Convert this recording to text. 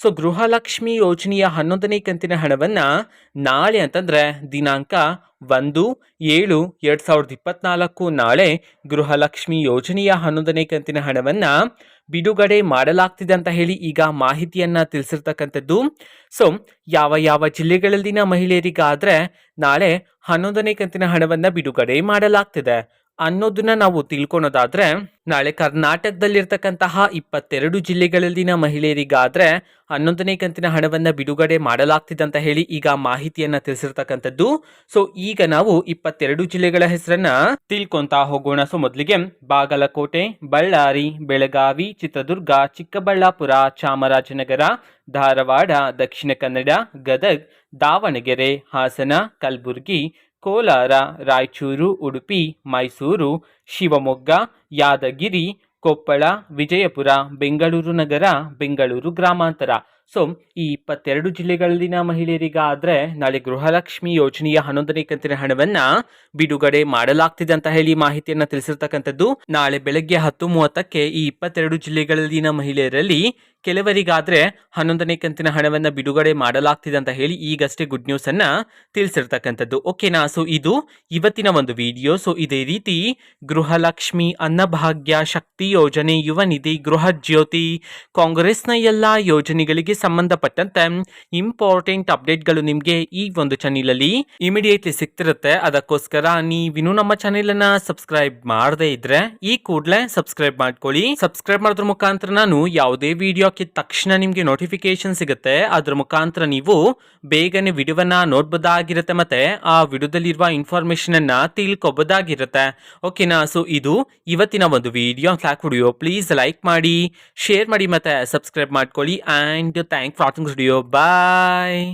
So Gruhalakshmi ಯೋಜನೆಯ ಹನ್ನೊಂದನೇ ಕಂತಿನ ಹಣವನ್ನು ನಾಳೆ ಅಂತಂದರೆ ದಿನಾಂಕ ಒಂದು, ಏಳು, ಎರಡು ಸಾವಿರದ ಇಪ್ಪತ್ನಾಲ್ಕು ನಾಳೆ ಗೃಹಲಕ್ಷ್ಮಿ ಯೋಜನೆಯ ಹನ್ನೊಂದನೇ ಕಂತಿನ ಹಣವನ್ನು ಬಿಡುಗಡೆ ಮಾಡಲಾಗ್ತಿದೆ ಅಂತ ಹೇಳಿ ಈಗ ಮಾಹಿತಿಯನ್ನು ತಿಳಿಸಿರ್ತಕ್ಕಂಥದ್ದು. ಸೊ ಯಾವ ಯಾವ ಜಿಲ್ಲೆಗಳಲ್ಲಿನ ಮಹಿಳೆಯರಿಗಾದರೆ ನಾಳೆ ಹನ್ನೊಂದನೇ ಕಂತಿನ ಹಣವನ್ನು ಬಿಡುಗಡೆ ಮಾಡಲಾಗ್ತಿದೆ. ಅನ್ನೋದನ್ನ ನಾವು ತಿಳ್ಕೊಳೋದಾದ್ರೆ, ನಾಳೆ ಕರ್ನಾಟಕದಲ್ಲಿರ್ತಕ್ಕಂತಹ ಇಪ್ಪತ್ತೆರಡು ಜಿಲ್ಲೆಗಳಲ್ಲಿನ ಮಹಿಳೆಯರಿಗಾದ್ರೆ ಹನ್ನೊಂದನೇ ಕಂತಿನ ಹಣವನ್ನು ಬಿಡುಗಡೆ ಮಾಡಲಾಗ್ತಿದೆ ಅಂತ ಹೇಳಿ ಈಗ ಮಾಹಿತಿಯನ್ನ ತಿಳಿಸಿರ್ತಕ್ಕಂಥದ್ದು. ಸೊ ಈಗ ನಾವು ಇಪ್ಪತ್ತೆರಡು ಜಿಲ್ಲೆಗಳ ಹೆಸರನ್ನ ತಿಳ್ಕೊಂತಾ ಹೋಗೋಣ. ಸೊ ಮೊದಲಿಗೆ ಬಾಗಲಕೋಟೆ, ಬಳ್ಳಾರಿ, ಬೆಳಗಾವಿ, ಚಿತ್ರದುರ್ಗ, ಚಿಕ್ಕಬಳ್ಳಾಪುರ, ಚಾಮರಾಜನಗರ, ಧಾರವಾಡ, ದಕ್ಷಿಣ ಕನ್ನಡ, ಗದಗ್, ದಾವಣಗೆರೆ, ಹಾಸನ, ಕಲಬುರಗಿ ಕೋಲಾರ, ರಾಯಚೂರು, ಉಡುಪಿ, ಮೈಸೂರು, ಶಿವಮೊಗ್ಗ, ಯಾದಗಿರಿ, ಕೊಪ್ಪಳ, ವಿಜಯಪುರ, ಬೆಂಗಳೂರು ನಗರ, ಬೆಂಗಳೂರು ಗ್ರಾಮಾಂತರ. ಸೊ ಈ ಇಪ್ಪತ್ತೆರಡು ಜಿಲ್ಲೆಗಳಲ್ಲಿನ ಮಹಿಳೆಯರಿಗಾದರೆ ನಾಳೆ ಗೃಹಲಕ್ಷ್ಮಿ ಯೋಜನೆಯ ಹನ್ನೊಂದನೇ ಕಂತಿನ ಹಣವನ್ನ ಬಿಡುಗಡೆ ಮಾಡಲಾಗ್ತಿದೆ ಅಂತ ಹೇಳಿ ಮಾಹಿತಿಯನ್ನು ತಿಳಿಸಿರ್ತಕ್ಕಂಥದ್ದು. ನಾಳೆ ಬೆಳಗ್ಗೆ ಹತ್ತು ಮೂವತ್ತಕ್ಕೆ ಈ ಇಪ್ಪತ್ತೆರಡು ಜಿಲ್ಲೆಗಳಲ್ಲಿನ ಮಹಿಳೆಯರಲ್ಲಿ ಕೆಲವರಿಗಾದ್ರೆ ಹನ್ನೊಂದನೇ ಕಂತಿನ ಹಣವನ್ನು ಬಿಡುಗಡೆ ಮಾಡಲಾಗ್ತಿದೆ ಅಂತ ಹೇಳಿ ಈಗಷ್ಟೇ ಗುಡ್ ನ್ಯೂಸ್ ಅನ್ನ ತಿಳಿಸಿರ್ತಕ್ಕಂಥದ್ದು. ಓಕೆನಾ ಸೊ ಇದು ಇವತ್ತಿನ ಒಂದು ವಿಡಿಯೋ ಸೊ ಇದೇ ರೀತಿ ಗೃಹಲಕ್ಷ್ಮಿ ಅನ್ನಭಾಗ್ಯ ಶಕ್ತಿ ಯೋಜನೆ ಯುವ ನಿಧಿ ಗೃಹ ಜ್ಯೋತಿ, ಕಾಂಗ್ರೆಸ್ನ ಎಲ್ಲ ಯೋಜನೆಗಳಿಗೆ ಸಂಬಂಧಪಟ್ಟಂತೆ ಇಂಪಾರ್ಟೆಂಟ್ ಅಪ್ಡೇಟ್ಗಳು ನಿಮಗೆ ಈ ಒಂದು ಚಾನಲಲ್ಲಿ ಇಮಿಡಿಯೇಟ್ಲಿ ಸಿಗ್ತಿರುತ್ತೆ. ಅದಕ್ಕೋಸ್ಕರ ನೀವಿನ್ನೂ ನಮ್ಮ ಚಾನೆಲ್ ಅನ್ನ ಸಬ್ಸ್ಕ್ರೈಬ್ ಮಾಡದೇ ಇದ್ರೆ ಈ ಕೂಡಲೇ ಸಬ್ಸ್ಕ್ರೈಬ್ ಮಾಡ್ಕೊಳ್ಳಿ. ಸಬ್ಸ್ಕ್ರೈಬ್ ಮಾಡೋದ್ರ ಮುಖಾಂತರ ನಾನು ಯಾವುದೇ ವಿಡಿಯೋ ಹಾಕಿದ ತಕ್ಷಣ ನಿಮಗೆ ನೋಟಿಫಿಕೇಶನ್ ಸಿಗುತ್ತೆ. ಅದರ ಮುಖಾಂತರ ನೀವು ಬೇಗನೆ ವಿಡಿಯೋವನ್ನ ನೋಡ್ಬೋದಾಗಿರುತ್ತೆ ಮತ್ತೆ ಆ ವಿಡಿಯೋದಲ್ಲಿರುವ ಇನ್ಫಾರ್ಮೇಷನನ್ನು ತಿಳ್ಕೊಬೋದಾಗಿರುತ್ತೆ. ಓಕೆನಾ ಸೊ ಇದು ಇವತ್ತಿನ ಒಂದು video vlog video please like ಮಾಡಿ ಶೇರ್ ಮಾಡಿ ಮತ್ತೆ ಸಬ್ಸ್ಕ್ರೈಬ್ ಮಾಡ್ಕೊಳ್ಳಿ. And thank for watching video bye